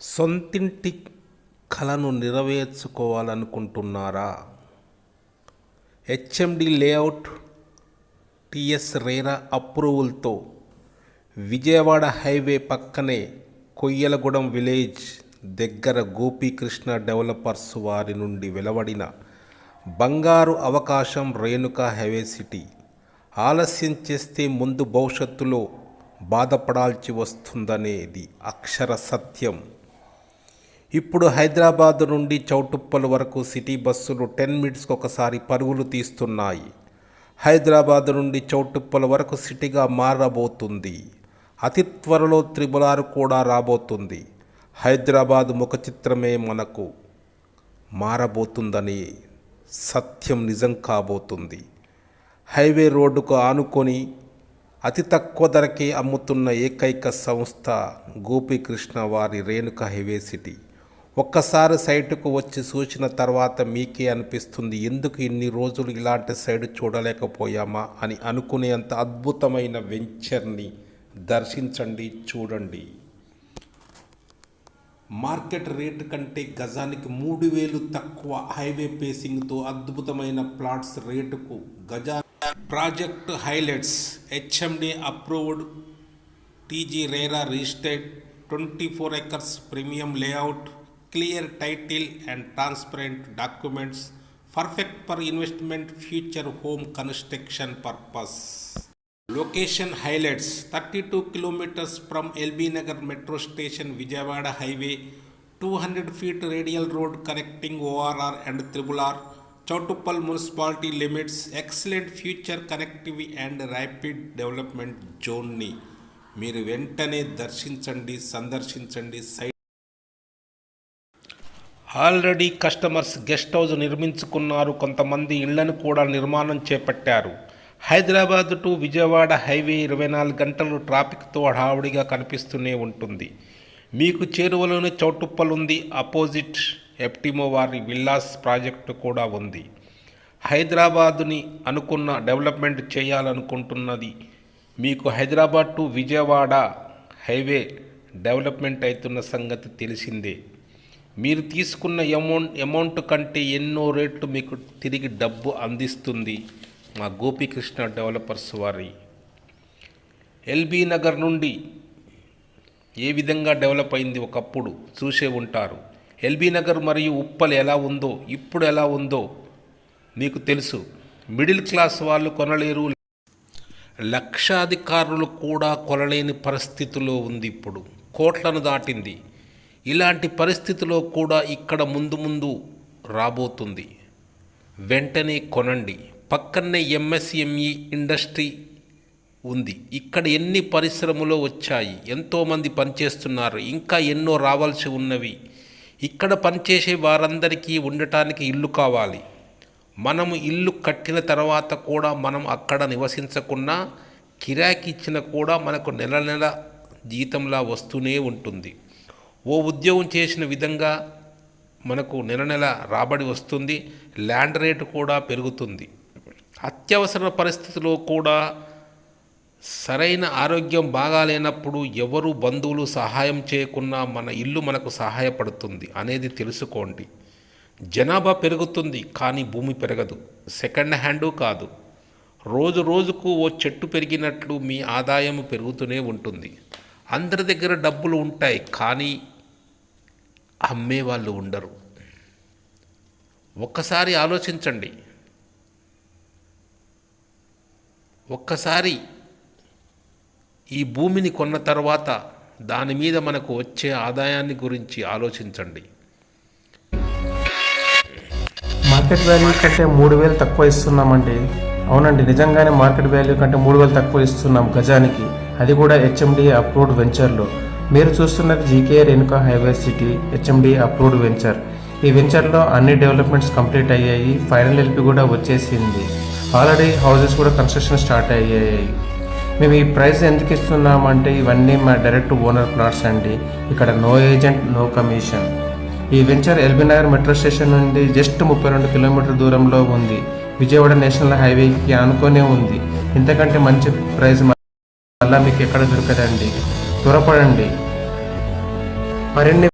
సొంతింటి కళను నెరవేర్చుకోవాలనుకుంటున్నారా? హెచ్ఎండి లేఅవుట్ టిఎస్ రేరా అప్రూవల్తో విజయవాడ హైవే పక్కనే కొయ్యలగూడెం విలేజ్ దగ్గర గోపీకృష్ణ డెవలపర్స్ వారి నుండి వెలువడిన బంగారు అవకాశం రేణుకా హైవే సిటీ. ఆలస్యం చేస్తే ముందు భవిష్యత్తులో బాధపడాల్సి వస్తుందనేది అక్షర సత్యం. ఇప్పుడు హైదరాబాద్ నుండి చౌటుప్పల్ వరకు సిటీ బస్సులు టెన్ మినిట్స్కి ఒకసారి పరుగులు తీస్తున్నాయి. హైదరాబాద్ నుండి చౌటుప్పల్ వరకు సిటీగా మారబోతుంది. అతి త్వరలో త్రిబులారు కూడా రాబోతుంది. హైదరాబాద్ ముఖ చిత్రమే మనకు మారబోతుందని సత్యం నిజం కాబోతుంది. హైవే రోడ్డుకు ఆనుకొని అతి తక్కువ ధరకే అమ్ముతున్న ఏకైక సంస్థ గోపీకృష్ణ వారి రేణుక హైవే సిటీ. ఒక్కసారి సైటుకు వచ్చి చూసిన తర్వాత మీకే అనిపిస్తుంది ఎందుకు ఇన్ని రోజులు ఇలాంటి సైడ్ చూడలేకపోయామా? అని అనుకునేంత అద్భుతమైన వెంచర్ని దర్శించండి చూడండి. మార్కెట్ రేటు కంటే గజానికి మూడు వేలు తక్కువ హైవే పేసింగ్తో అద్భుతమైన ప్లాట్స్ రేటుకు Gaza project highlights H M D approved T G RERA registered twenty four acres premium layout clear title and transparent documents perfect for investment future home construction purpose location highlights thirty two kilometres from L B Nagar metro station Vijayawada highway two hundred feet radial road connecting O R R and triple R Choutuppal municipality limits excellent future connectivity and rapid development జోన్ని మీరు వెంటనే దర్శించండి సందర్శించండి site already customers guest house నిర్మించుకున్నారు. కొంతమంది ఇళ్ళను కూడా నిర్మాణం చేపట్టారు. Hyderabad to Vijayawada highway ఇరవై నాలుగు గంటలు ట్రాఫిక్తో హడావుడిగా కనిపిస్తూనే ఉంటుంది. మీకు చేరువలోనే చౌటుప్పల్ ఉంది అపోజిట్ ఎప్టిమో వారి విల్లాస్ ప్రాజెక్టు కూడా ఉంది. హైదరాబాదుని అనుకున్న డెవలప్మెంట్ చేయాలనుకుంటున్నది. మీకు Hyderabad to Vijayawada highway development అవుతున్న సంగతి తెలిసిందే. మీరు తీసుకున్న అమౌంట్ అమౌంట్ కంటే ఎన్నో రేట్లు మీకు తిరిగి డబ్బు అందిస్తుంది. మా గోపీకృష్ణ డెవలపర్స్ వారి ఎల్బీ నగర్ నుండి ఏ విధంగా డెవలప్ అయింది ఒకప్పుడు చూసే ఉంటారు. ఎల్బీ నగర్ మరియు ఉప్పల్ ఎలా ఉందో ఇప్పుడు ఎలా ఉందో మీకు తెలుసు. మిడిల్ క్లాస్ వాళ్ళు కొనలేరు. లక్షాధికారులు కూడా కొనలేని పరిస్థితిలో ఉంది ఇప్పుడు. కోట్లను దాటింది. ఇలాంటి పరిస్థితిలో కూడా ఇక్కడ ముందు ముందు రాబోతుంది. వెంటనే కొనండి. పక్కనే ఎంఎస్ఎంఈ ఇండస్ట్రీ ఉంది. ఇక్కడ ఎన్ని పరిశ్రమలు వచ్చాయి? ఎంతోమంది పనిచేస్తున్నారు. ఇంకా ఎన్నో రావాల్సి ఉన్నవి. ఇక్కడ పనిచేసే వారందరికీ ఉండటానికి ఇల్లు కావాలి. మనము ఇల్లు కట్టిన తర్వాత కూడా మనం అక్కడ నివసించకుండా కిరాకి ఇచ్చిన కూడా మనకు నెల నెల జీతంలా వస్తూనే ఉంటుంది. ఓ ఉద్యోగం చేసిన విధంగా మనకు నెల నెల రాబడి వస్తుంది ల్యాండ్ రేటు కూడా పెరుగుతుంది. అత్యవసర పరిస్థితిలో కూడా సరైన ఆరోగ్యం బాగాలేనప్పుడు ఎవరు బంధువులు సహాయం చేయకున్నా మన ఇల్లు మనకు సహాయపడుతుంది అనేది తెలుసుకోండి. జనాభా పెరుగుతుంది కానీ భూమి పెరగదు. సెకండ్ హ్యాండు కాదు. రోజు రోజుకు ఓ చెట్టు పెరిగినట్లు మీ ఆదాయం పెరుగుతూనే ఉంటుంది. అందరి దగ్గర డబ్బులు ఉంటాయి కానీ అమ్మే వాళ్ళు ఉండరు. ఒక్కసారి ఆలోచించండి. ఒక్కసారి ఈ భూమిని కొన్న తర్వాత దాని మీద మనకు వచ్చే ఆదాయాన్ని గురించి ఆలోచించండి. మార్కెట్ వాల్యూ కంటే మూడు వేలు తక్కువ ఇస్తున్నామండి. అవునండి నిజంగానే మార్కెట్ వాల్యూ కంటే మూడు వేలు తక్కువ ఇస్తున్నాం గజానికి. అది కూడా హెచ్ఎండి అప్రూవ్డ్ వెంచర్లో మీరు చూస్తున్నది G K Renuka highway city H M D approved venture. ఈ వెంచర్లో అన్ని డెవలప్మెంట్స్ కంప్లీట్ అయ్యాయి ఫైనల్ ఎల్పి కూడా వచ్చేసింది. ఆల్రెడీ హౌసెస్ కూడా కన్స్ట్రక్షన్ స్టార్ట్ అయ్యాయి. మేము ఈ ప్రైస్ ఎందుకు ఇస్తున్నామంటే ఇవన్నీ మా డైరెక్ట్ ఓనర్ ప్లాట్స్ అండి. ఇక్కడ నో ఏజెంట్ నో కమిషన్. ఈ venture L B Nagar metro station నుండి జస్ట్ ముప్పై రెండు కిలోమీటర్ దూరంలో ఉంది. విజయవాడ నేషనల్ హైవేకి ఆనుకొనే ఉంది. ఇంతకంటే మంచి ప్రైస్ మళ్ళీ మీకు ఎక్కడ దొరకదండి? త్వరపడండి. మరిన్ని